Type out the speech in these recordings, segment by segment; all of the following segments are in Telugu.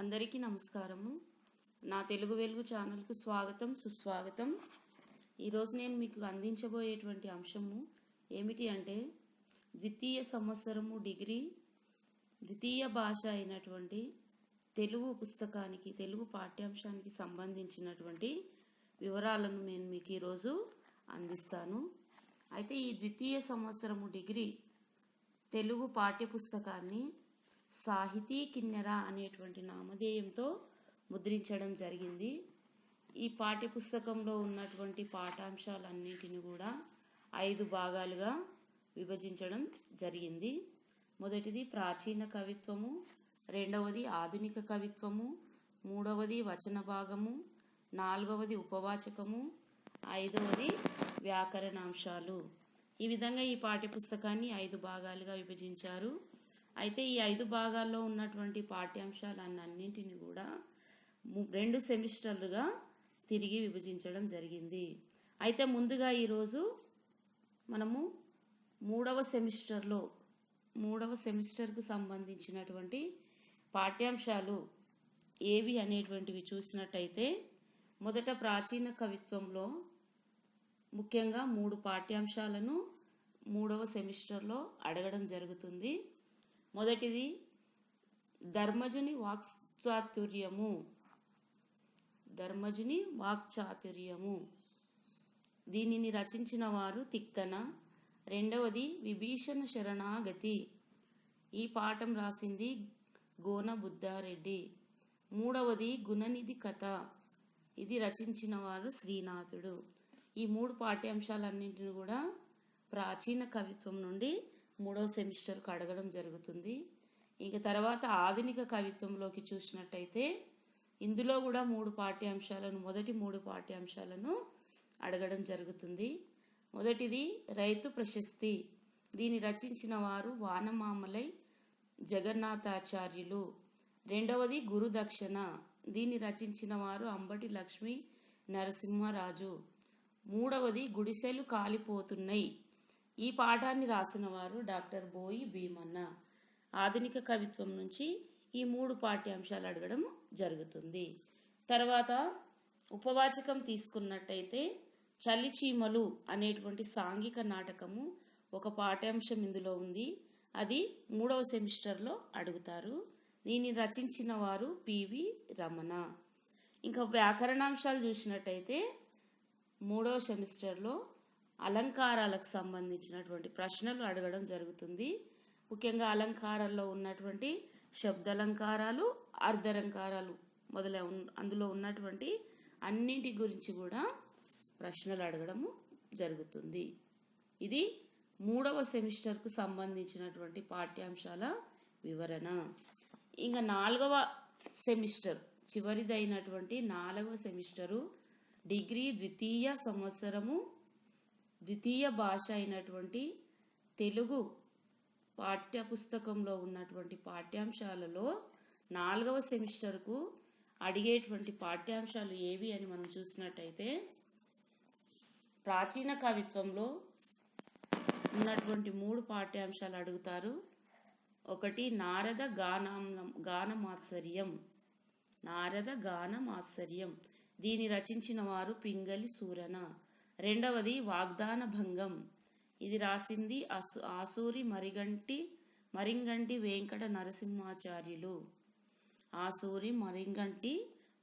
అందరికీ నమస్కారము. నా తెలుగు వెలుగు ఛానల్కు స్వాగతం సుస్వాగతం. ఈరోజు నేను మీకు అందించబోయేటువంటి అంశము ఏమిటి అంటే ద్వితీయ సంవత్సరము డిగ్రీ ద్వితీయ భాష అయినటువంటి తెలుగు పుస్తకానికి తెలుగు పాఠ్యాంశానికి సంబంధించినటువంటి వివరాలను నేను మీకు ఈరోజు అందిస్తాను. అయితే ఈ ద్వితీయ సంవత్సరము డిగ్రీ తెలుగు పాఠ్యపుస్తకాన్ని సాహితీ కిన్నెర అనేటువంటి నామధేయంతో ముద్రించడం జరిగింది. ఈ పాఠ్యపుస్తకంలో ఉన్నటువంటి పాఠాంశాలన్నింటిని కూడా ఐదు భాగాలుగా విభజించడం జరిగింది. మొదటిది ప్రాచీన కవిత్వము రెండవది ఆధునిక కవిత్వము మూడవది వచన భాగము నాలుగవది ఉపవాచకము ఐదవది వ్యాకరణాంశాలు. ఈ విధంగా ఈ పాఠ్యపుస్తకాన్ని ఐదు భాగాలుగా విభజించారు. అయితే ఈ ఐదు భాగాల్లో ఉన్నటువంటి పాఠ్యాంశాలన్నింటిని కూడా రెండు సెమిస్టర్లుగా తిరిగి విభజించడం జరిగింది. అయితే ముందుగా ఈరోజు మనము మూడవ సెమిస్టర్లో మూడవ సెమిస్టర్కు సంబంధించినటువంటి పాఠ్యాంశాలు ఏవి అనేటువంటివి చూసినట్టయితే మొదట ప్రాచీన కవిత్వంలో ముఖ్యంగా మూడు పాఠ్యాంశాలను మూడవ సెమిస్టర్లో అడగడం జరుగుతుంది. మొదటిది ధర్మజుని వాక్చాతుర్యము. ధర్మజుని వాక్చాతుర్యము. దీనిని రచించిన వారు తిక్కన. రెండవది విభీషణ శరణాగతి. ఈ పాఠం రాసింది గోన బుద్ధారెడ్డి. మూడవది గుణనిధి కథ. ఇది రచించిన వారు శ్రీనాథుడు. ఈ మూడు పాఠ్యాంశాలన్నింటిని కూడా ప్రాచీన కవిత్వం నుండి మూడవ సెమిస్టర్కు అడగడం జరుగుతుంది. ఇక తర్వాత ఆధునిక కవిత్వంలోకి చూసినట్టయితే ఇందులో కూడా మూడు పాఠ్యాంశాలను మొదటి మూడు పాఠ్యాంశాలను అడగడం జరుగుతుంది. మొదటిది రైతు ప్రశస్తి. దీన్ని రచించిన వారు వానమామలై జగన్నాథాచార్యులు. రెండవది గురుదక్షిణ దీన్ని రచించిన వారు అంబటి లక్ష్మీ నరసింహరాజు. మూడవది గుడిసెలు కాలిపోతున్నాయి. ఈ పాఠాన్ని రాసిన వారు డాక్టర్ బోయి భీమన్న. ఆధునిక కవిత్వం నుంచి ఈ మూడు పాఠ్యాంశాలు అడగడం జరుగుతుంది. తర్వాత ఉపవాచకం తీసుకున్నట్టయితే చలిచీమలు అనేటువంటి సాంఘిక నాటకము ఒక పాఠ్యాంశం ఇందులో ఉంది. అది మూడవ సెమిస్టర్లో అడుగుతారు. దీన్ని రచించిన వారు పివి రమణ. ఇంకా వ్యాకరణాంశాలు చూసినట్టయితే మూడవ సెమిస్టర్లో అలంకారాలకు సంబంధించినటువంటి ప్రశ్నలు అడగడం జరుగుతుంది. ముఖ్యంగా అలంకారాల్లో ఉన్నటువంటి శబ్దాలంకారాలు అర్ధలంకారాలు మొదలై అందులో ఉన్నటువంటి అన్నింటి గురించి కూడా ప్రశ్నలు అడగడము జరుగుతుంది. ఇది మూడవ సెమిస్టర్కు సంబంధించినటువంటి పాఠ్యాంశాల వివరణ. ఇంకా నాలుగవ సెమిస్టర్ చివరిదైనటువంటి నాలుగవ సెమిస్టరు డిగ్రీ ద్వితీయ సంవత్సరము ద్వితీయ భాష అయినటువంటి తెలుగు పాఠ్యపుస్తకంలో ఉన్నటువంటి పాఠ్యాంశాలలో నాలుగవ సెమిస్టర్కు అడిగేటువంటి పాఠ్యాంశాలు ఏవి అని మనం చూసినట్టయితే ప్రాచీన కవిత్వంలో ఉన్నటువంటి మూడు పాఠ్యాంశాలు అడుగుతారు. ఒకటి నారద గానం గానమాత్సర్యం. నారద గానమాత్సర్యం. దీని రచించిన వారు పింగలి సూరన. రెండవది వాగ్దాన భంగం ఇది రాసింది అసు ఆసూరి మరిగంటి మరింగంటి వెంకట నరసింహాచార్యులు. ఆసూరి మరింగంటి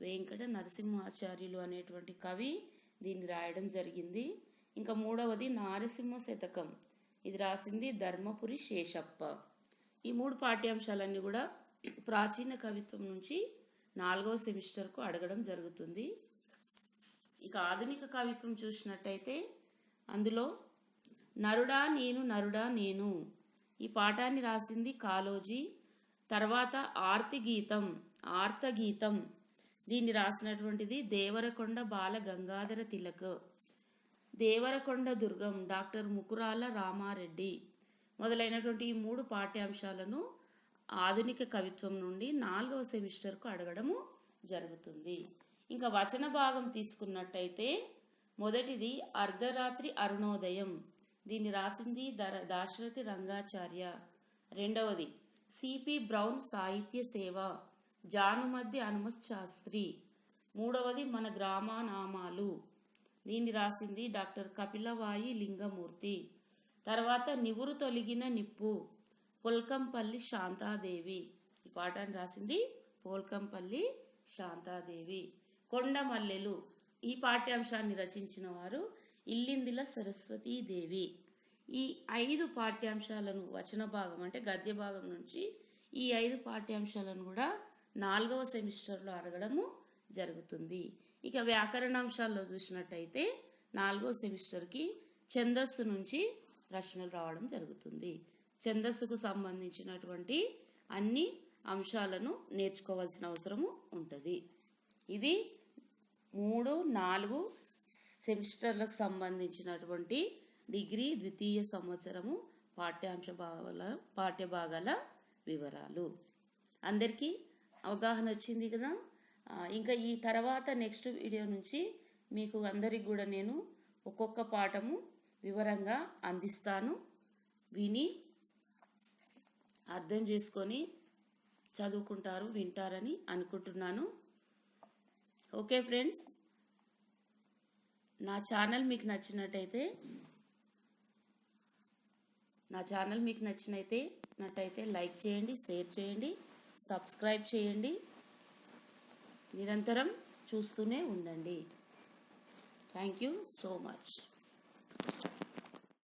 వెంకట నరసింహాచార్యులు అనేటువంటి కవి దీన్ని రాయడం జరిగింది. ఇంకా మూడవది నారసింహ శతకం. ఇది రాసింది ధర్మపురి శేషప్ప. ఈ మూడు పాఠ్యాంశాలన్నీ కూడా ప్రాచీన కవిత్వం నుంచి నాలుగవ సెమిస్టర్కు అడగడం జరుగుతుంది. ఇక ఆధునిక కవిత్వం చూసినట్టయితే అందులో నరుడా నేను నరుడా నేను. ఈ పాఠాన్ని రాసింది కాలోజీ తర్వాత ఆర్తి గీతం ఆర్త గీతం దీన్ని రాసినటువంటిది దేవరకొండ బాల గంగాధర తిలక్. దేవరకొండ దుర్గం డాక్టర్ ముకురాల రామారెడ్డి మొదలైనటువంటి ఈ మూడు పాఠ్యాంశాలను ఆధునిక కవిత్వం నుండి నాలుగవ సెమిస్టర్కు అడగడము జరుగుతుంది. ఇంకా వచన భాగం తీసుకున్నట్టయితే మొదటిది అర్ధరాత్రి అరుణోదయం. దీన్ని రాసింది దర దాశరథి రంగాచార్య. రెండవది సిపి బ్రౌన్ సాహిత్య సేవ జానుమద్ది హనుమత్ శాస్త్రి మూడవది మన గ్రామనామాలు. దీన్ని రాసింది డాక్టర్ కపిలవాయి లింగమూర్తి. తర్వాత నివురు తొలగిన నిప్పు పొల్కంపల్లి శాంతాదేవి. ఈ పాఠాన్ని రాసింది పోల్కంపల్లి శాంతాదేవి. కొండమల్లెలు ఈ పాఠ్యాంశాన్ని రచించిన వారు ఇల్లిందిల సరస్వతీదేవి. ఈ ఐదు పాఠ్యాంశాలను వచన భాగం అంటే గద్య భాగం నుంచి ఈ ఐదు పాఠ్యాంశాలను కూడా నాలుగవ సెమిస్టర్లో అడగడము జరుగుతుంది. ఇక వ్యాకరణాంశాల్లో చూసినట్టయితే నాలుగవ సెమిస్టర్కి ఛందస్సు నుంచి ప్రశ్నలు రావడం జరుగుతుంది. ఛందస్సుకు సంబంధించినటువంటి అన్ని అంశాలను నేర్చుకోవాల్సిన అవసరము ఉంటుంది. ఇది మూడు నాలుగు సెమిస్టర్లకు సంబంధించినటువంటి డిగ్రీ ద్వితీయ సంవత్సరము పాఠ్యాంశ భాగాల పాఠ్య భాగాల వివరాలు. అందరికీ అవగాహన వచ్చింది కదా? ఇంకా ఈ తర్వాత నెక్స్ట్ వీడియో నుంచి మీకు అందరికి కూడా నేను ఒక్కొక్క పాఠము వివరంగా అందిస్తాను. విని అర్థం చేసుకొని చదువుకుంటారు వింటారని అనుకుంటున్నాను. ఓకే ఫ్రెండ్స్ నా ఛానల్ మీకు నచ్చినట్టయితే నా ఛానల్ మీకు నచ్చినైతే నట్టయితే లైక్ చేయండి షేర్ చేయండి సబ్స్క్రైబ్ చేయండి. నిరంతరం చూస్తూనే ఉండండి. Thank you so much